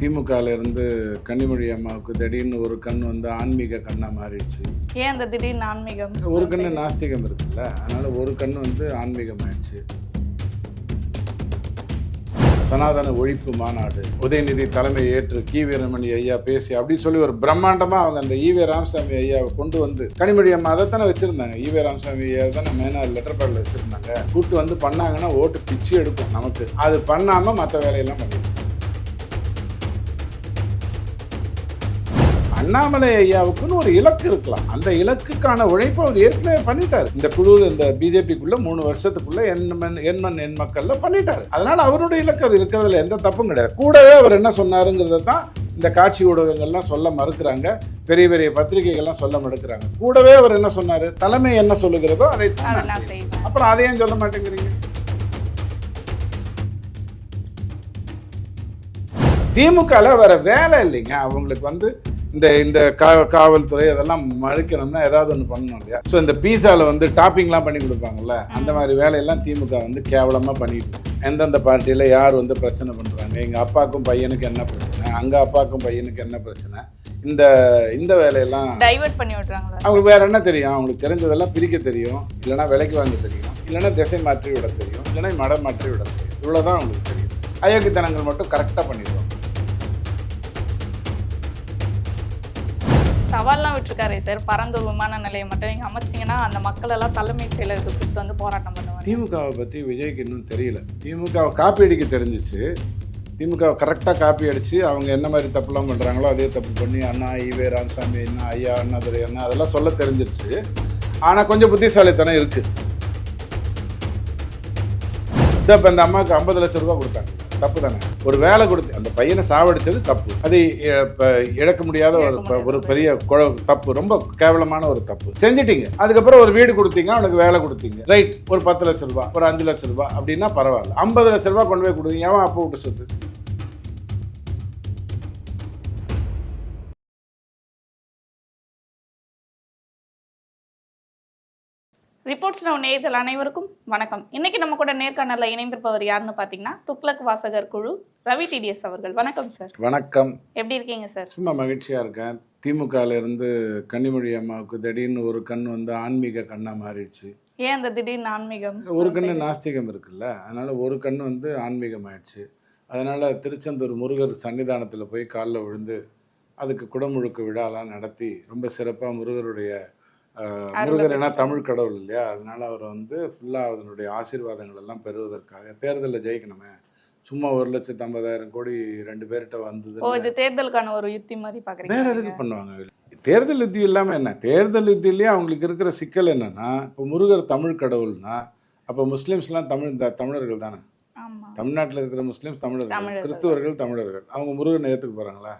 திமுகல இருந்து கன்னிமொழி அம்மாவுக்கு திடீர்னு ஒரு கண் வந்து ஆன்மீக கண்ணா மாறிடுச்சு. ஏன் அந்த திடீர்னு ஆன்மீகம்? ஒரு கண்ணு நாஸ்திகம் இருக்குல்ல அதனால ஒரு கண் வந்து ஆன்மீகம் ஆயிடுச்சு சனாதன ஒழிப்பு மாநாடு. உதயநிதி தலைமை ஏற்று கி. வீரமணி ஐயா பேசி அப்படி சொல்லி ஒரு பிரம்மாண்டமா அவங்க அந்த ஈவே ராமசாமி ஐயாவை கொண்டு வந்து கனிமொழி அம்மா அதைத்தானே வச்சிருந்தாங்க. ஈவே ராமசாமி ஐயா தானே மெயினா லெட்டர் பேட்ல வச்சிருந்தாங்க. கூட்டு வந்து பண்ணாங்கன்னா ஓட்டு பிச்சு எடுக்கும் நமக்கு. அது பண்ணாம மற்ற வேலையெல்லாம் பண்ணிடும் அண்ணாமலை ஐயாவுக்குன்னு ஒரு இலக்கு இருக்கலாம். அந்த இலக்குக்கான உழைப்பை அவர் ஏற்கனவே பண்ணிட்டாரு. இந்த குழு இந்த பிஜேபிக்குள்ள மூணு வருஷத்துக்குள்ள எண்மன் எண்மன் எண் மக்கள்ல பண்ணிட்டாரு. அதனால அவருடைய இலக்கு அது இருக்கிறதுல எந்த தப்பும் கிடையாது. கூடவே அவர் என்ன சொன்னாருங்கிறத தான் இந்த காட்சி ஊடகங்கள்லாம் சொல்ல மறுக்கிறாங்க. பெரிய பெரிய பத்திரிகைகள்லாம் சொல்ல மறுக்கிறாங்க. கூடவே அவர் என்ன சொன்னாரு? தலைமை என்ன சொல்லுகிறதோ அதை அப்புறம் அதையும் சொல்ல மாட்டேங்கிறீங்க? திமுகல வேற வேலை இல்லைங்க. அவங்களுக்கு வந்து இந்த இந்த கா காவல்துறை அதெல்லாம் மறுக்கணும்னா ஏதாவது ஒன்று பண்ணணும் இல்லையா? ஸோ இந்த பீஸாவில் வந்து டாப்பிங்லாம் பண்ணி கொடுப்பாங்கல்ல? அந்த மாதிரி வேலையெல்லாம் திமுக வந்து கேவலமாக பண்ணிட்டு. எந்தெந்த பார்ட்டியில் யார் வந்து பிரச்சனை பண்ணுறாங்க எங்கள் அப்பாவுக்கும் பையனுக்கு என்ன பிரச்சனை? அங்கே அப்பாவுக்கும் பையனுக்கு என்ன பிரச்சனை? இந்த இந்த வேலையெல்லாம் டைவர்ட் பண்ணி விடுறாங்களா? அவங்களுக்கு வேற என்ன தெரியும்? அவங்களுக்கு தெரிஞ்சதெல்லாம் பிரிக்க தெரியும். இல்லைன்னா விலைக்கு வாங்க தெரியும். இல்லைன்னா திசை மாற்றி விட தெரியும். இல்லைன்னா மடம் மாற்றி விட தெரியும். இவ்வளோதான் அவங்களுக்கு தெரியும். அயோக்கியத்தனங்கள் மட்டும் கரெக்டாக பண்ணிடுவாங்க. சவால்லாம் விட்டுருக்காரு சார். பரந்தூர் விமான நிலையம் மட்டும் நீங்கள் அமைச்சீங்கன்னா அந்த மக்கள் எல்லாம் தலைமைச் செயலருக்கு கூப்பிட்டு வந்து போராட்டம் பண்ணுவாங்க. திமுகவை பற்றி விஜய்க்கு இன்னும் தெரியல. திமுகவை காப்பி அடிக்க தெரிஞ்சிச்சு. திமுக கரெக்டாக காப்பி அடித்து அவங்க என்ன மாதிரி தப்புலாம் பண்ணுறாங்களோ அதே தப்பு பண்ணி அண்ணா ஈவே ராமசாமி அண்ணா ஐயா அண்ணாதுரை அண்ணா அதெல்லாம் சொல்ல தெரிஞ்சிருச்சு. ஆனால் கொஞ்சம் புத்திசாலித்தனம் இருக்குது இப்போ இந்த அம்மாவுக்கு ஐம்பது லட்சம் ரூபா கொடுத்தாங்க. தப்பு தானே ஒரு வேலை கொடுத்து அந்த பையனை சாவடிச்சது தப்பு. அது இழக்க முடியாத ஒரு ஒரு பெரிய குழ- தப்பு. ரொம்ப கேவலமான ஒரு தப்பு. செஞ்சிட்டீங்க. அதுக்கப்புறம் ஒரு வீடு கொடுத்தீங்க அவனுக்கு வேலை கொடுத்தீங்க. ரைட் ஒரு பத்து லட்சம் ரூபாய் ஒரு அஞ்சு லட்சம் ரூபாய் அப்படின்னா பரவாயில்ல. ஐம்பது லட்சம் ரூபாய் கொண்டு போய் கொடுங்க எவன் அப்போ விட்டு சொத்து? ரிப்போர்ட்ஸ் நவ் நேயர்கள் அனைவருக்கும் வணக்கம். இன்னைக்கு நம்ம கூட நேர்காணல்ல இணைந்திருப்பவர் யாருன்னு பாத்தீங்கன்னா துக்ளக் வாசகர் குழு ரவி டிடிஎஸ் அவர்கள். வணக்கம் சார் வணக்கம். எப்படி இருக்கீங்க சார் சும்மா மகிழ்ச்சியா இருக்கேன். திமுகல இருந்து கன்னிமொழி அம்மாவுக்கு திடீர்னு ஒரு கண் வந்து ஆன்மீக கண்ணா மாறிடுச்சு. ஏன் அந்த திடீர்னு ஆன்மீகம்? ஒரு கண்ணு நாஸ்திகம் இருக்குல்ல அதனால ஒரு கண்ணு வந்து ஆன்மீகம் ஆயிடுச்சு. அதனால திருச்செந்தூர் முருகர் சன்னிதானத்தில் போய் காலில் விழுந்து அதுக்கு குடமுழுக்கு விழாலாம் நடத்தி ரொம்ப சிறப்பாக முருகருடைய முருகர் ஏன்னா தமிழ் கடவுள் இல்லையா? அதனால அவர் வந்து ஃபுல்லாக அதனுடைய ஆசீர்வாதங்கள் எல்லாம் பெறுவதற்காக தேர்தலில் ஜெயிக்கணுமே. சும்மா ஒரு லட்சத்து ஐம்பதாயிரம் கோடி ரெண்டு பேர்கிட்ட வந்தது ஓ இது தேர்தலுக்கான ஒரு யுக்தி மாதிரி வேற பாக்குறீங்க எதுக்கு பண்ணுவாங்க? தேர்தல் யுத்தி இல்லாம என்ன? தேர்தல் யுத்திலேயே அவங்களுக்கு இருக்கிற சிக்கல் என்னன்னா இப்போ முருகர் தமிழ் கடவுள்னா அப்போ முஸ்லீம்ஸ்லாம் தமிழ் தமிழர்கள் தானே? தமிழ்நாட்டில் இருக்கிற முஸ்லீம்ஸ் தமிழர்கள். கிறிஸ்துவர்கள் தமிழர்கள். அவங்க முருகனை ஏற்றுக்க போறாங்களா?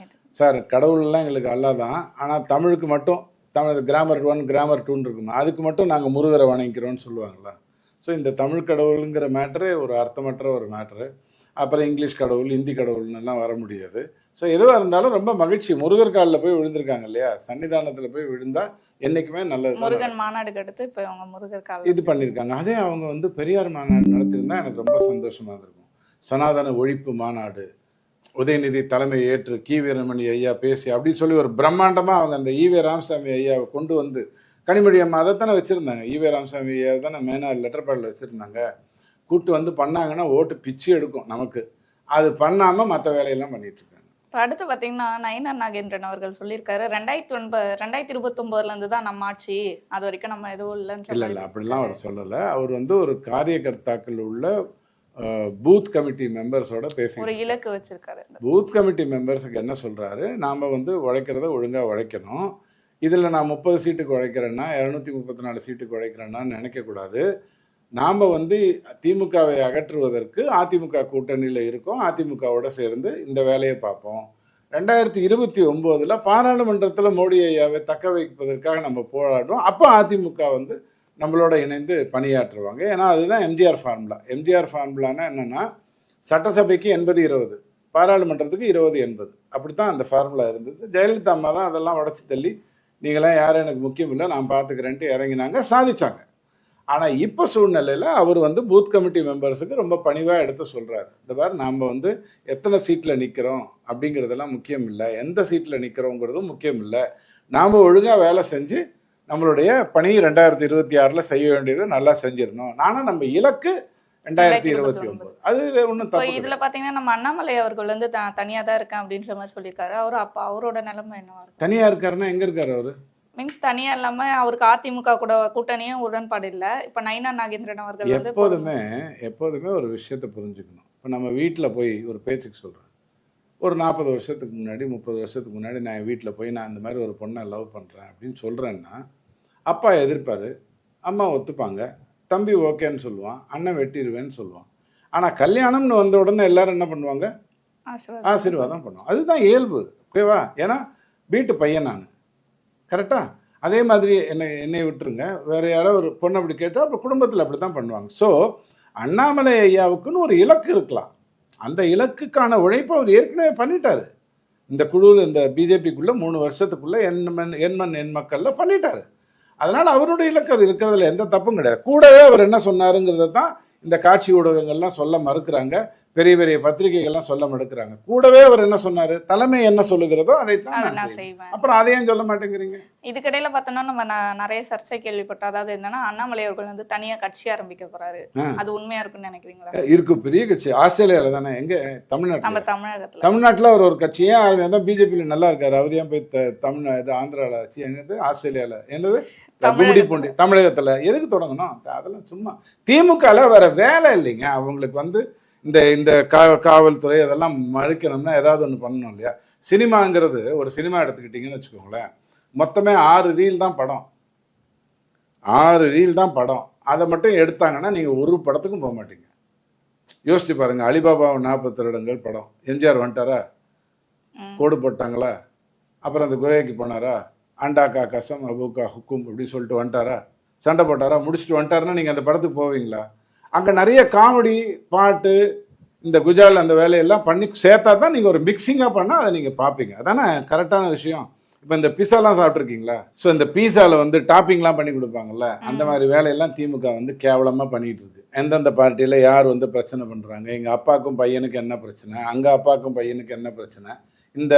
ஏத்துக்க. சார் கடவுள்லாம் எங்களுக்கு அல்லா தான் ஆனால் தமிழுக்கு மட்டும் தமிழ் கிராமர் ஒன் கிராமர் டூன்னு இருக்குமா அதுக்கு மட்டும் நாங்கள் முருகரை வணங்கிக்கிறோம்னு சொல்லுவாங்களா ஸோ இந்த தமிழ் கடவுளுங்கிற மேட்ரு ஒரு அர்த்தமற்ற ஒரு மேட்ரு அப்புறம் இங்கிலீஷ் கடவுள் இந்தி கடவுள்னு எல்லாம் வர முடியாது. ஸோ எதுவாக இருந்தாலும் ரொம்ப மகிழ்ச்சி. முருகர் காலில் போய் விழுந்திருக்காங்க இல்லையா? சன்னிதானத்தில் போய் விழுந்தா என்றைக்குமே நல்லது முருகன் மாநாடுக்கு அடுத்து இப்ப அவங்க முருகர் கால இது பண்ணியிருக்காங்க அதே அவங்க வந்து பெரியார் மாநாடு நடத்தியிருந்தா எனக்கு ரொம்ப சந்தோஷமா இருக்கும் சனாதன ஒழிப்பு மாநாடு. உதயநிதி தலைமை ஏற்று கி வீரமணி ஐயா பேசி அப்படி சொல்லி ஒரு பிரம்மாண்டமா அவங்க அந்த ஈவே ராமசாமி ஐயாவை கொண்டு வந்து கனிமொழி அம்மா அதைத்தானே வச்சிருந்தாங்க. ஈவே ராமசாமி ஐயா தானே மெயினாக லெட்டர் பேடில் வச்சிருந்தாங்க. கூட்டு வந்து பண்ணாங்கன்னா ஓட்டு பிச்சு எடுக்கும் நமக்கு. அது பண்ணாம மற்ற வேலையெல்லாம் பண்ணிட்டு இருக்காங்க. இப்ப அடுத்து பாத்தீங்கன்னா நயினார் நாகேந்திரன் அவர்கள் சொல்லியிருக்காரு ரெண்டாயிரத்தி ஒன்பது ரெண்டாயிரத்தி இருபத்தி ஒன்பதுல இருந்து தான் நம்ம ஆட்சி. அது வரைக்கும் நம்ம எதுவும் இல்லைன்னு இல்ல இல்ல அப்படிலாம் அவர் சொல்லல. அவர் வந்து ஒரு காரியகர்த்தாக்கள் உள்ள பூத் கமிட்டி மெம்பர்ஸோட பேசி ஒரு இலக்கு வச்சிருக்காரு பூத் கமிட்டி மெம்பர்ஸுக்கு என்ன சொல்றாரு? நாம வந்து உழைக்கிறத ஒழுங்கா உழைக்கணும். இதுல நான் முப்பது சீட்டுக்கு உழைக்கிறேன்னா இரநூத்தி முப்பத்தி நாலு சீட்டுக்கு உழைக்கிறேன்னா நினைக்கக்கூடாது நாம வந்து திமுகவை அகற்றுவதற்கு அதிமுக கூட்டணியில் இருக்கோம். அதிமுகவோட சேர்ந்து இந்த வேலையை பார்ப்போம். ரெண்டாயிரத்தி இருபத்தி ஒம்போதுல பாராளுமன்றத்தில் மோடி ஐயாவை தக்க வைப்பதற்காக நம்ம போராடுறோம். அப்போ அதிமுக வந்து நம்மளோட இணைந்து பணியாற்றுவாங்க. ஏன்னா அதுதான் எம்ஜிஆர் ஃபார்முலா எம்ஜிஆர் ஃபார்முலானா என்னன்னா சட்டசபைக்கு எண்பது இருபது. பாராளுமன்றத்துக்கு இருபது எண்பது. அப்படித்தான் அந்த ஃபார்முலா இருந்தது. ஜெயலலிதா அம்மா தான் அதெல்லாம் உடச்சி தள்ளி நீங்களாம் யாரும் எனக்கு முக்கியம் இல்லை நான் பார்த்துக்கிறேன்ட்டு இறங்கினாங்க. சாதிச்சாங்க. ஆனால் இப்போ சூழ்நிலையில் அவர் வந்து பூத் கமிட்டி மெம்பர்ஸுக்கு ரொம்ப பணிவாக எடுத்து சொல்கிறார் இந்த மாதிரி நாம் வந்து எத்தனை சீட்டில் நிற்கிறோம் அப்படிங்கிறதெல்லாம் முக்கியம் இல்லை. எந்த சீட்டில் நிற்கிறோங்கிறதும் முக்கியம் இல்லை. நாம் ஒழுங்காக வேலை செஞ்சு நம்மளுடைய பணி ரெண்டாயிரத்தி இருபத்தி ஆறில் செய்ய வேண்டியதை நல்லா செஞ்சிடணும். நானும் நம்ம இலக்கு ரெண்டாயிரத்தி இருபத்தி ஒன்பது. அது ஒன்றும் தப்பு இதுல பாத்தீங்கன்னா நம்ம அண்ணாமலை அவர்கள் வந்து த- தனியா தான் இருக்கேன் அப்படின்ற மாதிரி சொல்லியிருக்காரு. அவர் அப்ப அவரோட நிலைமை என்னவா இருக்கும்? தனியாக இருக்காருன்னா எங்கே இருக்காரு அவர்? மீன்ஸ் தனியா இல்லாம அவருக்கு அதிமுக கூட கூட்டணியும் உடன்பாடு இல்ல. இப்ப நைனா நாகேந்திரன் அவர்கள் எப்போதுமே எப்போதுமே ஒரு விஷயத்தை புரிஞ்சுக்கணும். இப்போ நம்ம வீட்டில் போய் ஒரு பேச்சுக்கு சொல்கிறேன் ஒரு நாற்பது வருஷத்துக்கு முன்னாடி முப்பது வருஷத்துக்கு முன்னாடி நான் என் வீட்டில் போய் நான் இந்த மாதிரி ஒரு பொண்ணை லவ் பண்ணுறேன் அப்படின்னு சொல்கிறேன்னா அப்பா எதிர்ப்பார் அம்மா ஒத்துப்பாங்க தம்பி ஓகேன்னு சொல்லுவான் அண்ணன் வெட்டிடுவேன்னு சொல்லுவான். ஆனால் கல்யாணம்னு வந்த உடனே எல்லாரும் என்ன பண்ணுவாங்க? ஆசீர்வாதம். பண்ணுவோம் அதுதான் இயல்பு. ஓகேவா ஏன்னா வீட்டு பையன் நான். கரெக்டா அதே மாதிரி என்னை என்னை விட்டுருங்க. வேற யாரோ ஒரு பொண்ணு அப்படி கேட்டால் அப்புறம் குடும்பத்தில் அப்படி தான் பண்ணுவாங்க. ஸோ அண்ணாமலை ஐயாவுக்குன்னு ஒரு இலக்கு இருக்கலாம். அந்த இலக்குக்கான உழைப்பை அவர் ஏற்கனவே பண்ணிட்டாரு. இந்த குழுவில் இந்த பிஜேபிக்குள்ள மூணு வருஷத்துக்குள்ள எண்மண் எண்மண் எண் மக்கள்ல பண்ணிட்டாரு. அதனால் அவருடைய இலக்கு அது இருக்கிறதுல எந்த தப்பும் கிடையாது. கூடவே அவர் என்ன சொன்னாருங்கிறத தான் இந்த காட்சி ஊடகங்கள்லாம் சொல்ல மறுக்கிறாங்க. பெரிய பெரிய பத்திரிகைகள்லாம் சொல்ல மறுக்கிறாங்க. கூடவே அவர் என்ன சொன்னாரு? தலைமை என்ன சொல்லுகிறதோ அதைத்தான் செய்வேன். அப்புறம் அதையும் சொல்ல மாட்டேங்கிறீங்க? இதுக்கிடையில பார்த்தோம்னா நம்ம நிறைய சர்ச்சை கேள்விப்பட்டோம். அதாவது என்னன்னா அண்ணாமலை அவர்கள் வந்து தனியா கட்சி ஆரம்பிக்க போறாரு. அது உண்மையா இருக்கும்னு நினைக்கிறீங்களா? இருக்கு. பெரிய கட்சி. ஆஸ்திரேலியால தானே. எங்க? தமிழ்நாட்டில். நம்ம தமிழகத்துல. தமிழ்நாட்டில் அவர் ஒரு கட்சி. ஏன் அவர் தான் பிஜேபியில் நல்லா இருக்காரு? அவர் ஏன் போய் தமிழ் இது ஆந்திராவில் ஆச்சு? என்னது? ஆஸ்திரேலியாவில் என்னது? பூண்டி. தமிழகத்தில். எதுக்கு தொடங்கணும்? அதெல்லாம் சும்மா. திமுகல வேற வேலை இல்லைங்க. அவங்களுக்கு வந்து இந்த இந்த கா காவல்துறை அதெல்லாம் மறுக்கணும்னா ஏதாவது ஒன்று பண்ணணும் இல்லையா? சினிமாங்கிறது ஒரு சினிமா எடுத்துக்கிட்டிங்கன்னு வச்சுக்கோங்களேன். மொத்தமே ஆறு ரீல் தான் படம். ஆறு ரீல் தான் படம். அதை மட்டும் எடுத்தாங்கன்னா நீங்கள் ஒரு படத்துக்கும் போக மாட்டீங்க. யோசிச்சு பாருங்க. அலிபாபா நாற்பது திருடங்கள் படம். எம்ஜிஆர் வந்துட்டாரா. கோடு போட்டாங்களா? அப்புறம் அந்த குகைக்கு போனாரா? அண்டாக்கா கசம் அபுக்கா ஹுக்கும் இப்படி சொல்லிட்டு வந்துட்டாரா? சண்டை போட்டாரா? முடிச்சுட்டு வந்துட்டாருன்னா நீங்கள் அந்த படத்துக்கு போவீங்களா? அங்கே நிறைய காமெடி பாட்டு இந்த குஜால் அந்த வேலையெல்லாம் பண்ணி சேர்த்தா தான் நீங்கள் ஒரு மிக்சிங்காக பண்ணால் அதை நீங்கள் பார்ப்பீங்க. அதானே கரெக்டான விஷயம். இப்போ இந்த பீஸாலாம் சாப்பிட்ருக்கீங்களா ஸோ இந்த பீஸாவில் வந்து டாப்பிங்லாம் பண்ணி கொடுப்பாங்கல்ல? அந்த மாதிரி வேலையெல்லாம் திமுக வந்து கேவலமாக பண்ணிட்டு இருக்கு. எந்தெந்த பார்ட்டியில் யார் வந்து பிரச்சனை பண்ணுறாங்க எங்கள் அப்பாவுக்கும் பையனுக்கு என்ன பிரச்சனை? அங்கே அப்பாவுக்கும் பையனுக்கு என்ன பிரச்சனை? இந்த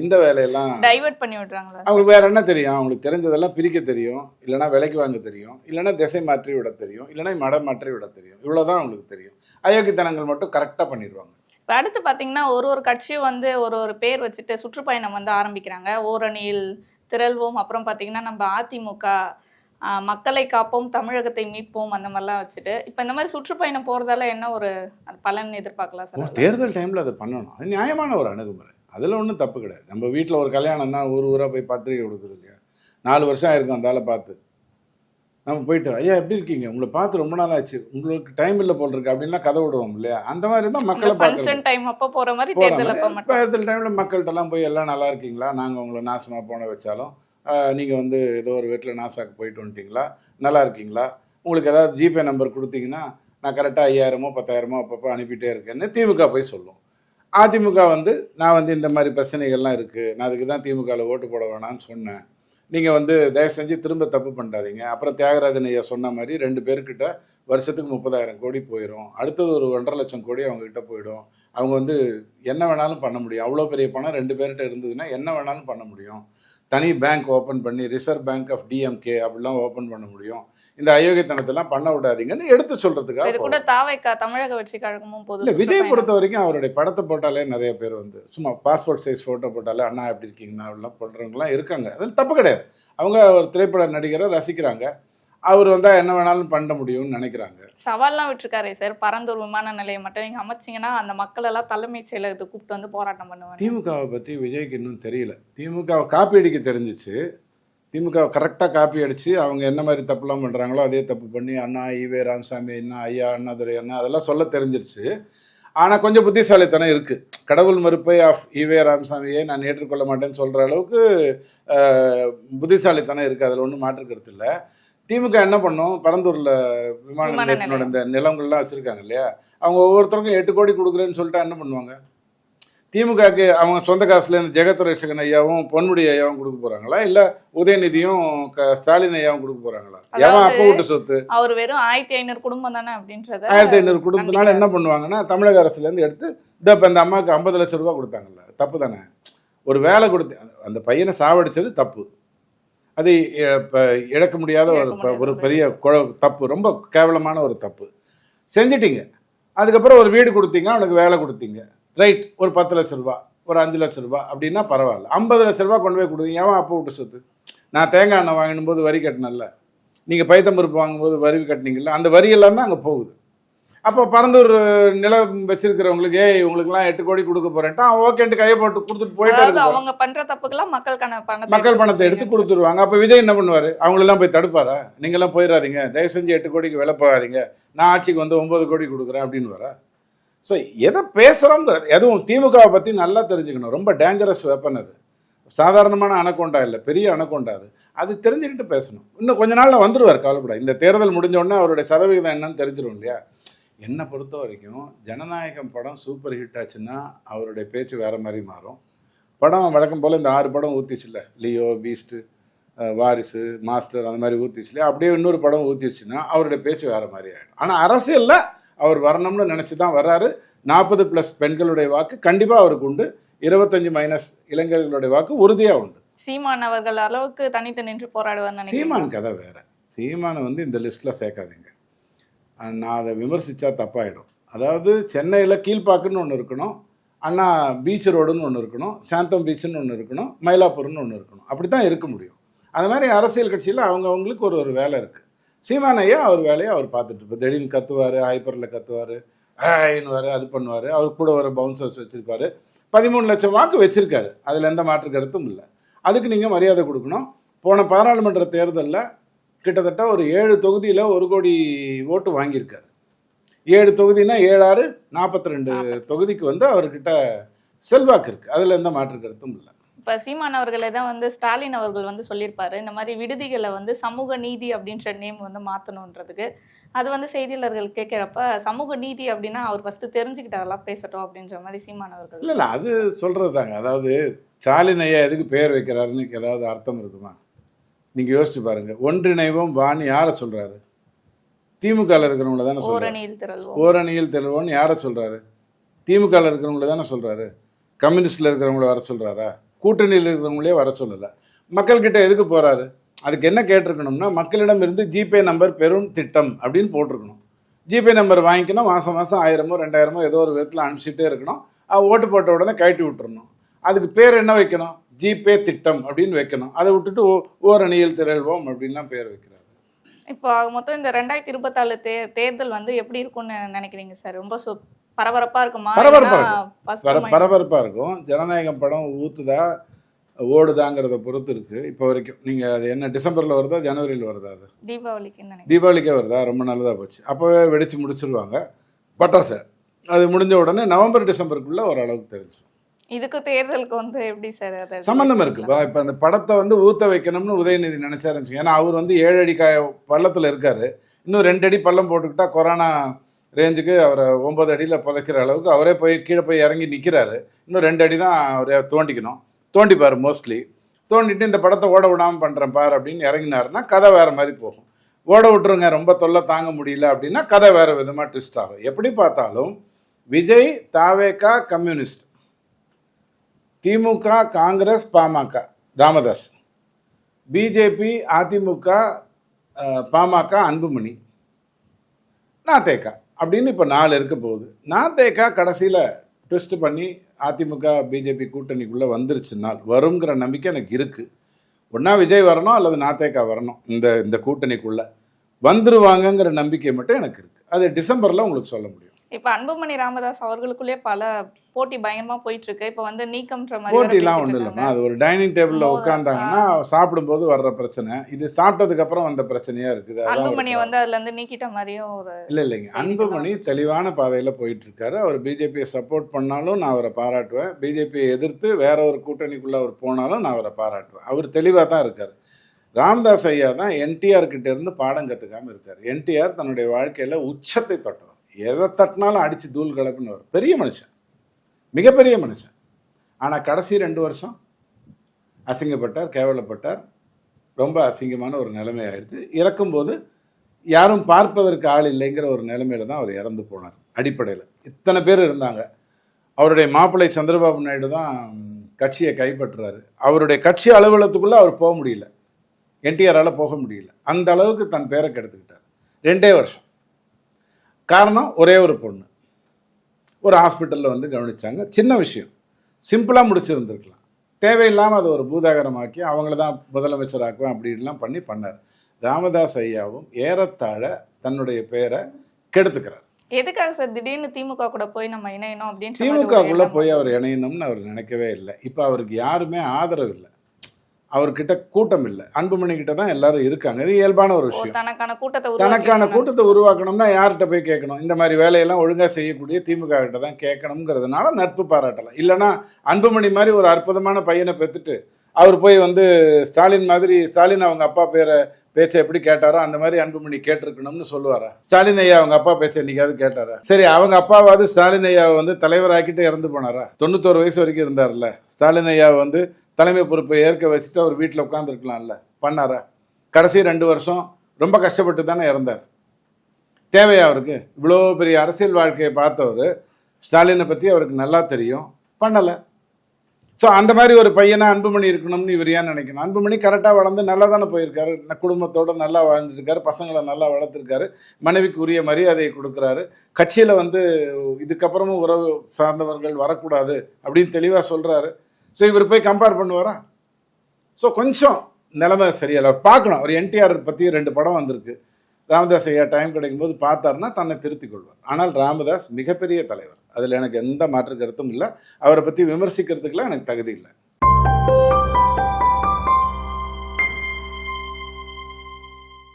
இந்த வேலையெல்லாம் டைவர்ட் பண்ணி விடுறாங்களா? அவங்களுக்கு வேற என்ன தெரியும்? அவங்களுக்கு தெரிஞ்சதெல்லாம் பிரிக்க தெரியும். இல்லைன்னா விலைக்கு வாங்க தெரியும். இல்லைன்னா திசை மாற்றி விட தெரியும். இல்லைன்னா மடம் மாற்றி விட தெரியும். இவ்வளவுதான் அவங்களுக்கு தெரியும். அயோக்கியத்தனங்கள் மட்டும் கரெக்டாக பண்ணிடுவாங்க. இப்ப அடுத்து பாத்தீங்கன்னா ஒரு ஒரு கட்சியும் வந்து ஒரு ஒரு பேர் வச்சுட்டு சுற்றுப்பயணம் வந்து ஆரம்பிக்கிறாங்க. ஓரணியில் திரள்வோம். அப்புறம் பாத்தீங்கன்னா நம்ம அதிமுக மக்களை காப்போம் தமிழகத்தை மீட்போம் அந்த மாதிரிலாம் வச்சுட்டு. இப்ப இந்த மாதிரி சுற்றுப்பயணம் போறதால என்ன ஒரு பலன் எதிர்பார்க்கலாம் சார்? தேர்தல் டைமில் அதை பண்ணணும். அது நியாயமான ஒரு அணுகுமுறை. அதில் ஒன்றும் தப்பு கிடையாது. நம்ம வீட்டில் ஒரு கல்யாணம்னா ஊர் ஊராக போய் பத்திரிக்கை கொடுக்குறது இல்லையா? நாலு வருஷம் ஆயிருக்கும் அந்த ஆளை பார்த்து. நம்ம போயிட்டு ஐயா எப்படி இருக்கீங்க? உங்களை பார்த்து ரொம்ப நாள் ஆச்சு. உங்களுக்கு டைம் இல்லை போல் இருக்கு. அப்படின்லாம் கதை விடுவோம் இல்லையா? அந்த மாதிரி தான் மக்களை ஃபங்க்ஷன் டைம் அப்ப போற மாதிரி தேர்தல் டைமில் மக்கள்கிட்டலாம் போய் எல்லாம் நல்லா இருக்கீங்களா? நாங்கள் உங்களை நாசமாக போன வச்சாலும் நீங்கள் வந்து ஏதோ ஒரு வீட்டில் நாசாக்கு போயிட்டு வந்துட்டீங்களா? நல்லா இருக்கீங்களா? உங்களுக்கு ஏதாவது ஜிபே நம்பர் கொடுத்தீங்கன்னா நான் கரெக்டாக ஐயாயிரமோ பத்தாயிரமோ அப்பப்போ அனுப்பிட்டே இருக்கேன்னு திமுக போய் சொல்லும். அதிமுக வந்து நான் வந்து இந்த மாதிரி பிரச்சனைகள்லாம் இருக்குது நான் அதுக்கு தான் திமுகவில் ஓட்டு போட வேணாம்னு சொன்னேன். நீங்கள் வந்து தயவு செஞ்சு திரும்ப தப்பு பண்ணாதீங்க அப்புறம் தியாகராஜன் ஐயா சொன்ன மாதிரி ரெண்டு பேர்கிட்ட வருஷத்துக்கு முப்பதாயிரம் கோடி போயிடும் அடுத்தது ஒரு ஒன்றரை லட்சம் கோடி அவங்ககிட்ட போயிடும். அவங்க வந்து என்ன வேணாலும் பண்ண முடியும். அவ்வளோ பெரிய பணம் ரெண்டு பேர்கிட்ட இருந்ததுன்னா என்ன வேணாலும் பண்ண முடியும். தனி பேங்க் ஓப்பன் பண்ணி ரிசர்வ் பேங்க் ஆஃப் டிஎம்கே அப்படிலாம் ஓப்பன் பண்ண முடியும். இந்த அயோக்கியத்தனத்தெல்லாம் பண்ண விடாதீங்கன்னு எடுத்து சொல்றதுக்காக இது கூட தாவைக்கா தமிழக வெற்றி கழகமும் பொது இல்லை விஜய். பொறுத்த வரைக்கும் அவருடைய படத்தை போட்டாலே நிறைய பேர் வந்து சும்மா பாஸ்போர்ட் சைஸ் ஃபோட்டோ போட்டாலே அண்ணா எப்படி இருக்கீங்கண்ணா? அப்படிலாம் போடுறவங்கலாம் இருக்காங்க. அது தப்பு கிடையாது. அவங்க ஒரு திரைப்பட நடிகரை ரசிக்கிறாங்க. அவர் வந்தால் என்ன வேணாலும் பண்ண முடியும்னு நினைக்கிறாங்க. சவால்லாம் விட்டுருக்காரு சார். பரந்தூர் விமான நிலையம் மட்டும் நீங்க அமைச்சீங்கன்னா அந்த மக்கள் எல்லாம் தலைமைச் செயலகத்துக்கு கூப்பிட்டு வந்து போராட்டம் பண்ணுவாங்க. திமுகவை பற்றி விஜய்க்கு இன்னும் தெரியல. திமுகவை காப்பி அடிக்க தெரிஞ்சிச்சு. திமுக கரெக்டாக காப்பி அடித்து அவங்க என்ன மாதிரி தப்புலாம் பண்ணுறாங்களோ அதே தப்பு பண்ணி அண்ணா ஈவே ராமசாமி அண்ணா ஐயா அண்ணாதுரை அண்ணா அதெல்லாம் சொல்ல தெரிஞ்சிருச்சு. ஆனால் கொஞ்சம் புத்திசாலித்தனம் இருக்குது கடவுள் மறுப்பை ஆஃப் ஈவே ராமசாமியை நான் ஏற்றுக்கொள்ள மாட்டேன்னு சொல்கிற அளவுக்கு புத்திசாலித்தனம் இருக்குது அதில் ஒன்றும் மாற்று கருத்து இல்லை. திமுக என்ன பண்ணும்? பரந்தூரில் விமான நிலையத்தினோட இந்த நிலங்கள்லாம் வச்சுருக்காங்க இல்லையா? அவங்க ஒவ்வொருத்தருக்கும் எட்டு கோடி கொடுக்குறேன்னு சொல்லிட்டா என்ன பண்ணுவாங்க? திமுகக்கு அவங்க சொந்த காசுல இருந்து ஜெகத்ரட்சகன் ஐயாவும் பொன்முடி ஐயாவும் கொடுக்க போறாங்களா? இல்ல உதயநிதியும் ஸ்டாலின் ஐயாவும் கொடுக்க போறாங்களா? அதாவது- அப்ப விட்டு சொத்து? அவர் வெறும் ஆயிரத்தி ஐநூறு குடும்பம் தானே அப்படின்றத ஆயிரத்தி ஐநூறு குடும்பத்தினால என்ன பண்ணுவாங்கன்னா தமிழக அரசுல இருந்து எடுத்து இந்த இப்ப இந்த அம்மாவுக்கு ஐம்பது லட்சம் ரூபாய் கொடுத்தாங்கல்ல தப்பு தானே? ஒரு வேலை கொடுத்து அந்த பையனை சாவடிச்சது தப்பு. அது இழக்க முடியாத ஒரு ஒரு பெரிய குழ- தப்பு ரொம்ப கேவலமான ஒரு தப்பு. செஞ்சிட்டீங்க. அதுக்கப்புறம் ஒரு வீடு கொடுத்தீங்க அவனுக்கு வேலை கொடுத்தீங்க. ரைட் ஒரு பத்து லட்ச ரூபா ஒரு அஞ்சு லட்ச ரூபா அப்படின்னா பரவாயில்ல. ஐம்பது லட்ச ரூபா கொண்டு போய் கொடுத்தீங்க ஏன் அப்போ விட்டு சொத்து? நான் தேங்காய் எண்ணெய் வாங்கினும் போது வரி கட்டினேன்ல. நீங்கள் பைத்தம்பருப்பு வாங்கும்போது வரி கட்டினீங்கல்ல அந்த வரி எல்லாம் தான் அங்கே போகுது. அப்போ பரந்தூர் நிலம் வச்சிருக்கிறவங்களுக்கு ஏய் உங்களுக்குலாம் எட்டு கோடி கொடுக்க போறேன்ட்டு ஓகேன்ட்டு கையை போட்டு கொடுத்துட்டு போயிட்டே அவங்க பண்ற தப்புக்கெல்லாம் மக்களுக்கான மக்கள் பணத்தை எடுத்து கொடுத்துருவாங்க. அப்போ விஜய் என்ன பண்ணுவார்? அவங்களெல்லாம் போய் தடுப்பாரா? நீங்களாம் போயிடாதீங்க தயவு செஞ்சு எட்டு கோடிக்கு விலை போகாதீங்க. நான் ஆட்சிக்கு வந்து ஒன்பது கோடி கொடுக்குறேன் அப்படின்னு வரா ஸோ எதை பேசுகிறோங்கிறது எதுவும் திமுகவை பற்றி நல்லா தெரிஞ்சுக்கணும். ரொம்ப டேஞ்சரஸ் வெப்பன் அது. சாதாரணமான அணக்கொண்டா இல்லை பெரிய அணக்கொண்டா அது. அது தெரிஞ்சுக்கிட்டு பேசணும். இன்னும் கொஞ்ச நாளில் வந்துடுவார் கவலைப்பட இந்த தேர்தல் முடிஞ்சோடனே அவருடைய சதவிகிதம் என்னன்னு தெரிஞ்சிடும் இல்லையா? என்னை பொறுத்த வரைக்கும் ஜனநாயகம் படம் சூப்பர் ஹிட் ஆச்சுன்னா அவருடைய பேச்சு வேறு மாதிரி மாறும். படம் வழக்கம் போல் இந்த ஆறு படம் ஊற்றிச்சுல லியோ பீஸ்ட்டு வாரிசு மாஸ்டர் அந்த மாதிரி ஊற்றிச்சுல அப்படியே இன்னொரு படம் ஊற்றிச்சுன்னா அவருடைய பேச்சு வேறு மாதிரி ஆகிடும் ஆனால் அரசியலில் அவர் வரணும்னு நினச்சி தான் வர்றாரு. நாற்பது ப்ளஸ் பெண்களுடைய வாக்கு கண்டிப்பாக அவருக்கு உண்டு. இருபத்தஞ்சு மைனஸ் இளைஞர்களுடைய வாக்கு உறுதியாக உண்டு. சீமான் அவர்கள் அளவுக்கு தனித்து நின்று போராடுவார் சீமான் கதை வேற. சீமானை வந்து இந்த லிஸ்ட்டில் சேர்க்காதீங்க. நான் அதை விமர்சித்தா தப்பாயிடும். அதாவது சென்னையில் கீழ்ப்பாக்குன்னு ஒன்று இருக்கணும். அண்ணா பீச் ரோடுன்னு ஒன்று இருக்கணும். சாந்தம் பீச்சுன்னு ஒன்று இருக்கணும். மயிலாப்பூர்னு ஒன்று இருக்கணும். அப்படி தான் இருக்க முடியும். அது மாதிரி அரசியல் கட்சியில் அவங்க அவங்களுக்கு ஒரு ஒரு வேலை இருக்குது சீமானையா அவர் வேலையை அவர் பார்த்துட்டு இருப்பார். திடீர்னு கத்துவார் ஹைப்பரில் கத்துவார் ஆயின்னுவார் அது பண்ணுவார். அவர் கூட ஒரு பவுன்சர்ஸ் வச்சுருப்பாரு. பதிமூணு லட்சம் வாக்கு வச்சிருக்காரு. அதில் எந்த மாற்று கருத்தும் இல்லை. அதுக்கு நீங்கள் மரியாதை கொடுக்கணும். போன பாராளுமன்ற தேர்தலில் கிட்டத்தட்ட ஒரு ஏழு தொகுதியில் ஒரு கோடி ஓட்டு வாங்கியிருக்காரு. ஏழு தொகுதினா ஏழாறு நாற்பத்தி ரெண்டு தொகுதிக்கு வந்து அவர்கிட்ட செல்வாக்கு இருக்குது அதில் எந்த மாற்று கருத்தும் இல்லை. இப்ப சீமான் அவர்களை தான் வந்து ஸ்டாலின் அவர்கள் வந்து சொல்லியிருப்பாரு இந்த மாதிரி விடுதிகளை வந்து சமூக நீதி அப்படின்ற நேம் வந்து மாத்தணுன்றதுக்கு. அது வந்து செய்தியாளர்கள் கேட்கிறப்ப சமூக நீதி அப்படின்னா அவர் ஃபர்ஸ்ட் தெரிஞ்சுக்கிட்டாரெல்லாம் பேசட்டும் அப்படின்ற மாதிரி சீமான் அவர்கள் இல்லை இல்லை அது சொல்கிறது தாங்க அதாவது ஸ்டாலின் ஐயா எதுக்கு பேர் வைக்கிறாருன்னு ஏதாவது அர்த்தம் இருக்குமா? நீங்கள் யோசிச்சு பாருங்க. ஒன்றிணைவோம் வாணி யாரை சொல்கிறாரு திமுகவில் இருக்கிறவங்கள தானே ஓரணியில் திரள்வோம். ஓரணியில் தெளிவோன்னு யாரை சொல்கிறாரு திமுகவில் இருக்கிறவங்கள தானே சொல்கிறாரு கம்யூனிஸ்டில் இருக்கிறவங்கள வர சொல்கிறாரா கூட்டணியில் இருக்கிறவங்களே வர சொல்லலை. மக்கள்கிட்ட எதுக்கு போகிறாரு அதுக்கு என்ன கேட்டிருக்கணும்னா மக்களிடம் இருந்து ஜிபே நம்பர் பெரும் திட்டம் அப்படின்னு போட்டிருக்கணும். ஜிபே நம்பர் வாங்கிக்கணும் மாதம் மாதம் ஆயிரமோ ரெண்டாயிரமோ ஏதோ ஒரு விதத்தில் அனுப்பிச்சிட்டே இருக்கணும். ஓட்டு போட்ட உடனே கழட்டி விட்டுறணும். அதுக்கு பேர் என்ன வைக்கணும்? ஜிபே திட்டம் அப்படின்னு வைக்கணும். அதை விட்டுட்டு ஓ- ஓரணியில் திரள்வோம் அப்படின்லாம் பேர் வைக்கிறாரு. இப்போ மொத்தம் இந்த ரெண்டாயிரத்தி இருபத்தாலு தே தேர்தல் வந்து எப்படி இருக்கும்னு நினைக்கிறீங்க சார்? ரொம்ப சு- பரபரப்பா இருக்குமா? பரபரப்பா இருக்கும். இருக்கும். ஜனநாயகம் படம் ஊத்துதா ஓடுதாங்கிறத பொறுத்து இருக்கு. இப்போ வரைக்கும் நீங்கள் அது என்ன டிசம்பரில் வருதா ஜனவரியில் வருதா அது? தீபாவளிக்கு நினைக்கிறேன். தீபாவளிக்கே வருதா? ரொம்ப நல்லதாக போச்சு. அப்போவே வெடிச்சு முடிச்சிருவாங்க. பட்டாசை. அது முடிஞ்ச உடனே நவம்பர் டிசம்பருக்குள்ள ஓரளவுக்கு தெரிஞ்சிடும். இதுக்கு தேர்தலுக்கு வந்து எப்படி சார் அது சம்மந்தம் இருக்கு. இப்போ அந்த படத்தை வந்து ஊத்த வைக்கணும்னு உதயநிதி நினைச்சாருன்னு. ஏன்னா அவர் வந்து ஏழு அடி காய பள்ளத்தில் இருக்காரு. இன்னும் ரெண்டு அடி பள்ளம் போட்டுக்கிட்டா கொரோனா ரேஞ்சுக்கு அவரை ஒன்பது அடியில் புதைக்கிற அளவுக்கு அவரே போய் கீழே போய் இறங்கி நிற்கிறாரு இன்னும் ரெண்டு அடி தான் அவரே தோண்டிக்கணும். தோண்டிப்பார் மோஸ்ட்லி தோண்டிட்டு இந்த படத்தை ஓட விடாமல் பண்ணுறேன் பார் அப்படின்னு இறங்கினாருன்னா கதை வேறு மாதிரி போகும். ஓட விட்டுருங்க ரொம்ப தொல்லை தாங்க முடியல அப்படின்னா கதை வேறு விதமாக ட்விஸ்ட் ஆகும். எப்படி பார்த்தாலும் விஜய் தாவேகா கம்யூனிஸ்ட் திமுக காங்கிரஸ் பாமக ராமதாஸ். பிஜேபி அதிமுக பாமக அன்புமணி. நாத்தேகா அப்படின்னு இப்போ நாலு இருக்க போகுது. நாத்தேகா கடைசியில் ட்விஸ்ட் பண்ணி அதிமுக பிஜேபி கூட்டணிக்குள்ளே வந்துருச்சுனால் வருங்கிற நம்பிக்கை எனக்கு இருக்குது ஒன்றா விஜய் வரணும் அல்லது நாத்தேக்கா வரணும் இந்த இந்த கூட்டணிக்குள்ளே. வந்துருவாங்கங்கிற நம்பிக்கை மட்டும் எனக்கு இருக்குது அது டிசம்பரில் உங்களுக்கு சொல்ல முடியும். இப்போ அன்புமணி ராமதாஸ் அவர்களுக்குள்ளே பல போட்டி பயங்கரமா போயிட்டு இருக்கு இப்ப வந்து நீக்கம்ன்ற மாதிரி போட்டிலாம் ஒன்றும். இல்லைம்மா அது ஒரு டைனிங் டேபிளில் உட்காந்தாங்கன்னா சாப்பிடும்போது வர்ற பிரச்சனை. இது சாப்பிட்டதுக்கு அப்புறம் வந்த பிரச்சனையா இருக்குது. அன்புமணியை வந்து அதுல இருந்து நீக்கிட்ட மாதிரியும் ஒரு இல்லை இல்லைங்க அன்புமணி தெளிவான பாதையில் போயிட்டு இருக்காரு அவர் பிஜேபியை சப்போர்ட் பண்ணாலும் நான் அவரை பாராட்டுவேன். பிஜேபியை எதிர்த்து வேற ஒரு கூட்டணிக்குள்ள அவர் போனாலும் நான் அவரை பாராட்டுவேன். அவர் தெளிவாக தான் இருக்கார். ராமதாஸ் ஐயா தான் என்டிஆர் கிட்ட இருந்து பாடம் கற்றுக்காம இருக்கார். என்டிஆர் தன்னுடைய வாழ்க்கையில் உச்சத்தை தொட்டவர் எதை தட்டினாலும் அடித்து தூள் கலப்புன்னு பெரிய மனுஷன். மிகப்பெரிய மனுஷன். ஆனால் கடைசி ரெண்டு வருஷம் அசிங்கப்பட்டார் கேவலப்பட்டார். ரொம்ப அசிங்கமான ஒரு நிலைமை ஆயிடுச்சு. இறக்கும்போது யாரும் பார்ப்பதற்கு ஆள் இல்லைங்கிற ஒரு நிலைமையில தான் அவர் இறந்து போனார் அடிப்படையில். இத்தனை பேர் இருந்தாங்க. அவருடைய மாப்பிள்ளை சந்திரபாபு நாயுடு தான் கட்சியை கைப்பற்றுறாரு. அவருடைய கட்சி அலுவலகத்துக்குள்ளே அவர் போக முடியல. என்டிஆரால் போக முடியல. அந்த அளவுக்கு தன் பேரை கெடுத்துக்கிட்டார். ரெண்டே வருஷம். காரணம் ஒரே ஒரு பொண்ணு. ஒரு ஹாஸ்பிட்டலில் வந்து கவனிச்சாங்க. சின்ன விஷயம். சிம்பிளாக முடிச்சிருந்துருக்கலாம். தேவையில்லாமல் அதை ஒரு பூதாகரமாக்கி அவங்கள தான் முதலமைச்சராக்குவேன் அப்படின்லாம் பண்ணி பண்ணார். ராமதாஸ் ஐயாவும் ஏறத்தாழ தன்னுடைய பெயரை கெடுத்துக்கிறார். எதுக்காக சார்? திடீர்னு திமுக கூட போய் நம்ம இணையணும் அப்படின்ற மாதிரி ஒரு திமுகக்குள்ள போய் அவர் இணையணும்னு அவர் நினைக்கவே இல்லை. இப்போ அவருக்கு யாருமே ஆதரவு இல்லை. அவர்கிட்ட கூட்டம் இல்லை அன்புமணி கிட்ட தான் எல்லாரும் இருக்காங்க. இது இயல்பான ஒரு விஷயம். தனக்கான கூட்டத்தை தனக்கான கூட்டத்தை உருவாக்கணும்னா யார்கிட்ட போய் கேட்கணும்? இந்த மாதிரி வேலையெல்லாம் ஒழுங்கா செய்யக்கூடிய திமுக கிட்ட தான் கேட்கணுங்கிறதுனால நட்பு பாராட்டலாம் இல்லைன்னா அன்புமணி மாதிரி ஒரு அற்புதமான பையனை பெற்றுட்டு அவர் போய் வந்து ஸ்டாலின் மாதிரி ஸ்டாலின் அவங்க அப்பா பேரை பேச்சை எப்படி கேட்டாரோ அந்த மாதிரி அன்புமணி கேட்டிருக்கணும்னு சொல்லுவாரா? ஸ்டாலின் ஐயா அவங்க அப்பா பேச்சை என்னைக்காவது கேட்டாரா? சரி அவங்க அப்பாவாவது ஸ்டாலின் ஐயாவை வந்து தலைவராக்கிட்டு இறந்து போனாரா? தொண்ணூத்தோரு வயசு வரைக்கும் இருந்தார்ல. ஸ்டாலின் ஐயாவை வந்து தலைமை பொறுப்பை ஏற்க வச்சுட்டு அவர் வீட்டில் உட்காந்துருக்கலாம்ல பண்ணாரா? கடைசி ரெண்டு வருஷம் ரொம்ப கஷ்டப்பட்டு தானே இறந்தார். தேவையா அவருக்கு? இவ்வளோ பெரிய அரசியல் வாழ்க்கையை பார்த்தவர் ஸ்டாலினை பற்றி அவருக்கு நல்லா தெரியும். பண்ணலை. ஸோ அந்த மாதிரி ஒரு பையனை அன்புமணி இருக்கணும்னு இவர் ஏன் நினைக்கணும்? அன்புமணி கரெக்டாக வளர்ந்து நல்லா தானே போயிருக்காரு குடும்பத்தோடு நல்லா வாழ்ந்துருக்காரு. பசங்களை நல்லா வளர்த்துருக்காரு. மனைவிக்கு உரிய மரியாதையை கொடுக்குறாரு. கட்சியில் வந்து இதுக்கப்புறமும் உறவு சார்ந்தவர்கள் வரக்கூடாது அப்படின்னு தெளிவாக சொல்கிறாரு ஸோ இவர் போய் கம்பேர் பண்ணுவாரா? ஸோ கொஞ்சம் நிலைமை சரியில்லை. பார்க்கணும். ஒரு என்டிஆர் பற்றி ரெண்டு படம் வந்திருக்கு. ராமதாஸ் ஐயா டைம் கிடைக்கும் போது பார்த்தாருன்னா தன்னை திருத்திக் கொள்வார். ஆனால் ராமதாஸ் மிகப்பெரிய தலைவர். அதில் எனக்கு எந்த மாற்று கருத்தும் இல்லை. அவரை பற்றி விமர்சிக்கிறதுக்கெலாம் எனக்கு தகுதி இல்லை.